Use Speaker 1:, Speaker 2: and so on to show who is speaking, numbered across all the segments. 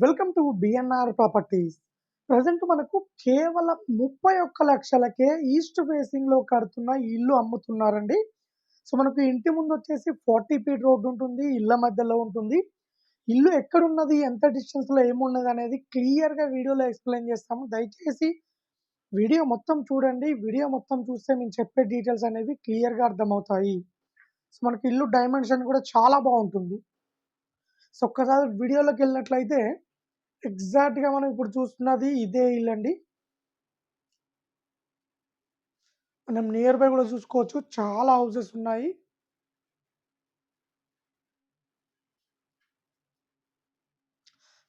Speaker 1: Welcome to BNR properties present మనకు కేవలం ముప్పై ఒక్క లక్షలకే ఈస్ట్ ఫేసింగ్లో కడుతున్న ఇల్లు అమ్ముతున్నారండి. సో మనకు ఇంటి ముందు వచ్చేసి ఫార్టీ ఫీట్ రోడ్డు ఉంటుంది ఇళ్ళ మధ్యలో ఉంటుంది. ఇల్లు ఎక్కడున్నది ఎంత డిస్టెన్స్లో ఏమున్నది అనేది క్లియర్గా వీడియోలో ఎక్స్ప్లెయిన్ చేస్తాము. దయచేసి వీడియో మొత్తం చూడండి. వీడియో మొత్తం చూస్తే మేము చెప్పే డీటెయిల్స్ అనేవి క్లియర్గా అర్థమవుతాయి. సో మనకి ఇల్లు డైమెన్షన్ కూడా చాలా బాగుంటుంది. సో ఒక్కసారి వీడియోలోకి వెళ్ళినట్లయితే ఎగ్జాక్ట్గా మనం ఇప్పుడు చూస్తున్నది ఇదే ఇల్లు అండి. మనం నియర్ బై కూడా చూసుకోవచ్చు. చాలా హౌసెస్ ఉన్నాయి.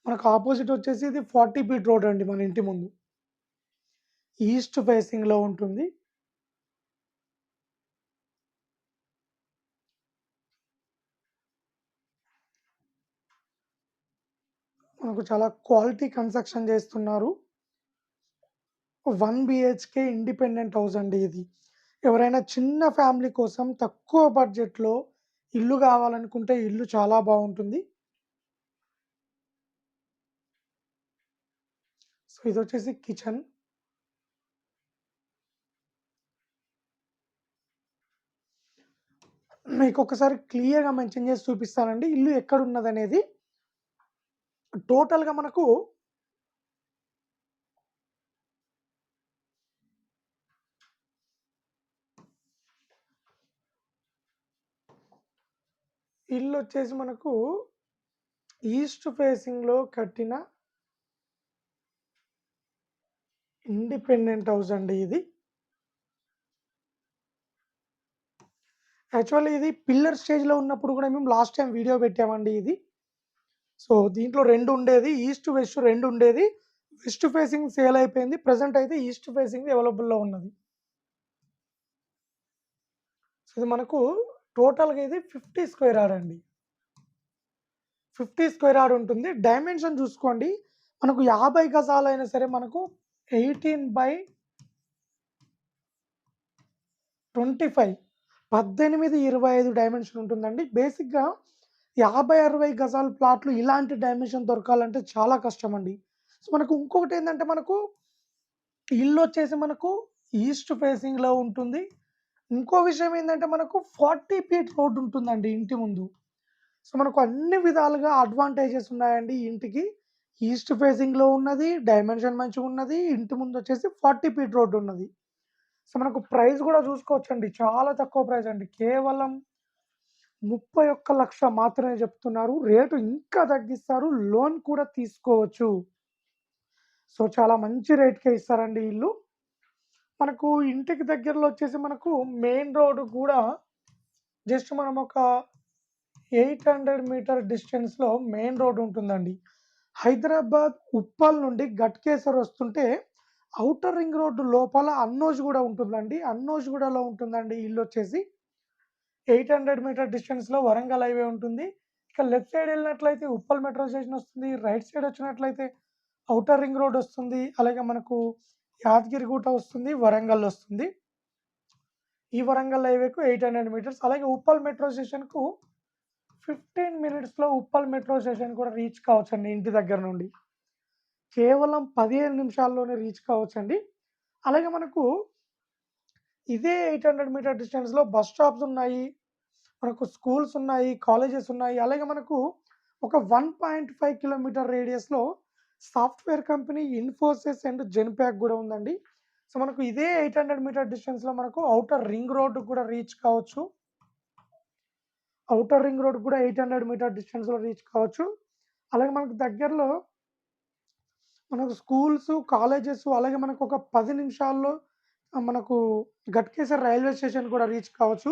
Speaker 1: మనకు ఆపోజిట్ వచ్చేసి ఇది ఫార్టీ ఫీట్ రోడ్ అండి మన ఇంటి ముందు. ఈస్ట్ ఫేసింగ్లో ఉంటుంది. మనకు చాలా క్వాలిటీ కన్స్ట్రక్షన్ చేస్తున్నారు. వన్ బిహెచ్కే ఇండిపెండెంట్ హౌస్ అండి ఇది. ఎవరైనా చిన్న ఫ్యామిలీ కోసం తక్కువ బడ్జెట్లో ఇల్లు కావాలనుకుంటే ఇల్లు చాలా బాగుంటుంది. సో ఇది వచ్చేసి కిచెన్. మీకు ఒకసారి క్లియర్గా మెన్షన్ చేసి చూపిస్తానండి. ఇల్లు ఎక్కడ ఉన్నది అనేది టోటల్గా మనకు ఇల్లు వచ్చేసి మనకు ఈస్ట్ ఫేసింగ్లో కట్టిన ఇండిపెండెంట్ హౌస్ అండి ఇది. యాక్చువల్లీ ఇది పిల్లర్ స్టేజ్లో ఉన్నప్పుడు కూడా మేము లాస్ట్ టైం వీడియో పెట్టామండి ఇది. సో దీంట్లో రెండు ఉండేది ఈస్ట్ వెస్ట్ రెండు ఉండేది. వెస్ట్ ఫేసింగ్ సేల్ అయిపోయింది. ప్రజెంట్ అయితే ఈస్ట్ ఫేసింగ్ అవైలబుల్లో ఉన్నది. సో ఇది మనకు టోటల్గా ఇది ఫిఫ్టీ స్క్వేర్ యార్డ్ అండి. ఫిఫ్టీ స్క్వేర్ యార్డ్ ఉంటుంది. డైమెన్షన్ చూసుకోండి. మనకు యాభై గజాలు అయినా సరే మనకు ఎయిటీన్ బై ట్వంటీ ఫైవ్. పద్దెనిమిది ఇరవై ఐదు డైమెన్షన్ ఉంటుందండి. బేసిక్గా యాభై అరవై గజాల ప్లాట్లు ఇలాంటి డైమెన్షన్ దొరకాలంటే చాలా కష్టం అండి సో మనకు ఇంకొకటి ఏంటంటే మనకు ఇల్లు వచ్చేసి మనకు ఈస్ట్ ఫేసింగ్లో ఉంటుంది. ఇంకో విషయం ఏంటంటే మనకు ఫార్టీ ఫీట్ రోడ్ ఉంటుందండి ఇంటి ముందు. సో మనకు అన్ని విధాలుగా అడ్వాంటేజెస్ ఉన్నాయండి ఇంటికి. ఈస్ట్ ఫేసింగ్లో ఉన్నది డైమెన్షన్ మంచిగా ఉన్నది ఇంటి ముందు వచ్చేసి ఫార్టీ ఫీట్ రోడ్ ఉన్నది. సో మనకు ప్రైస్ కూడా చూసుకోవచ్చండి. చాలా తక్కువ ప్రైస్ అండి. కేవలం ముప్పై ఒక్క లక్ష మాత్రమే చెప్తున్నారు. రేటు ఇంకా తగ్గిస్తారు. లోన్ కూడా తీసుకోవచ్చు. సో చాలా మంచి రేట్కే ఇస్తారండి ఇల్లు. మనకు ఇంటికి దగ్గరలో వచ్చేసి మనకు మెయిన్ రోడ్ కూడా జస్ట్ మనం ఒక ఎయిట్ హండ్రెడ్ మీటర్ డిస్టెన్స్లో మెయిన్ రోడ్ ఉంటుందండి. హైదరాబాద్ ఉప్పల్ నుండి గట్కేసర్ వస్తుంటే ఔటర్ రింగ్ రోడ్డు లోపల అన్నోజ్ కూడా ఉంటుందండి. అన్నోజ్ గూడలో ఉంటుందండి ఇల్లు వచ్చేసి. ఎయిట్ హండ్రెడ్ మీటర్ డిస్టెన్స్లో వరంగల్ హైవే ఉంటుంది. ఇక లెఫ్ట్ సైడ్ వెళ్ళినట్లయితే ఉప్పల్ మెట్రో స్టేషన్ వస్తుంది. రైట్ సైడ్ వచ్చినట్లయితే ఔటర్ రింగ్ రోడ్ వస్తుంది. అలాగే మనకు యాదగిరిగుట్ట వస్తుంది. వరంగల్ వస్తుంది. ఈ వరంగల్ హైవేకు ఎయిట్ హండ్రెడ్ మీటర్స్. అలాగే ఉప్పల్ మెట్రో స్టేషన్కు ఫిఫ్టీన్ మినిట్స్లో ఉప్పల్ మెట్రో స్టేషన్ కూడా రీచ్ కావచ్చండి ఇంటి దగ్గర నుండి. కేవలం పదిహేను నిమిషాల్లోనే రీచ్ కావచ్చండి. అలాగే మనకు ఇదే ఎయిట్ హండ్రెడ్ మీటర్ డిస్టెన్స్లో బస్ స్టాప్స్ ఉన్నాయి మనకు స్కూల్స్ ఉన్నాయి కాలేజెస్ ఉన్నాయి. అలాగే మనకు ఒక one point five kilometre రేడియస్లో software company Infosys and Genpact కూడా ఉందండి. సో మనకు ఇదే ఎయిట్ హండ్రెడ్ మీటర్ డిస్టెన్స్లో మనకు అవుటర్ రింగ్ రోడ్ కూడా రీచ్ కావచ్చు. అవుటర్ రింగ్ రోడ్ కూడా ఎయిట్ హండ్రెడ్ మీటర్ డిస్టెన్స్లో రీచ్ కావచ్చు. అలాగే మనకు దగ్గరలో మనకు స్కూల్స్ కాలేజెస్ అలాగే మనకు ఒక పది నిమిషాల్లో మనకు గట్కేసర్ రైల్వే స్టేషన్ కూడా రీచ్ కావచ్చు.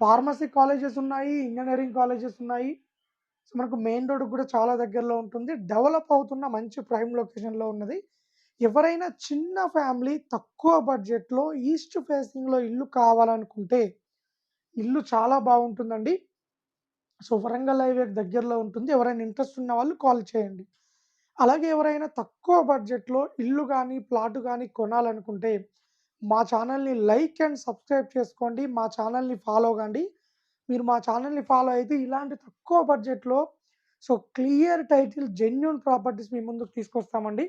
Speaker 1: ఫార్మసీ కాలేజెస్ ఉన్నాయి ఇంజనీరింగ్ కాలేజెస్ ఉన్నాయి. సో మనకు మెయిన్ రోడ్ కూడా చాలా దగ్గరలో ఉంటుంది. డెవలప్ అవుతున్న మంచి ప్రైమ్ లొకేషన్లో ఉన్నది. ఎవరైనా చిన్న ఫ్యామిలీ తక్కువ బడ్జెట్లో ఈస్ట్ ఫేసింగ్లో ఇల్లు కావాలనుకుంటే ఇల్లు చాలా బాగుంటుందండి. సో వరంగల్ హైవే దగ్గరలో ఉంటుంది. ఎవరైనా ఇంట్రెస్ట్ ఉన్న వాళ్ళు కాల్ చేయండి. అలాగే ఎవరైనా తక్కువ బడ్జెట్లో ఇల్లు కానీ ప్లాట్ కానీ కొనాలనుకుంటే మా ఛానల్ని లైక్ అండ్ సబ్స్క్రైబ్ చేసుకోండి మా ఛానల్ని ఫాలో కండి మీరు మా ఛానల్ని ఫాలో అయితే ఇలాంటి తక్కువ బడ్జెట్లో so, clear title genuine properties మీ ముందుకు తీసుకొస్తామండి.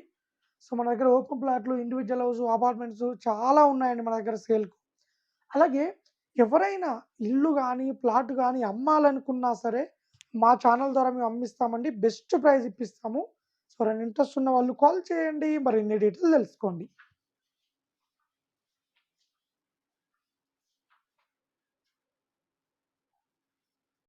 Speaker 1: సో, మన దగ్గర ఓపెన్ ప్లాట్లు, ఇండివిజువల్ హౌస్, అపార్ట్మెంట్స్ చాలా ఉన్నాయండి మన దగ్గర సేల్‌కు. అలాగే ఎవరైనా ఇల్లు కానీ ప్లాట్ కానీ అమ్మాలనుకున్నా సరే మా ఛానల్ ద్వారా మేము అమ్మిస్తామండి. బెస్ట్ ప్రైస్ ఇప్పిస్తాము. సో, రెండు ఇంట్రెస్ట్ ఉన్న వాళ్ళు కాల్ చేయండి. మరిన్ని డీటెయిల్స్ తెలుసుకోండి.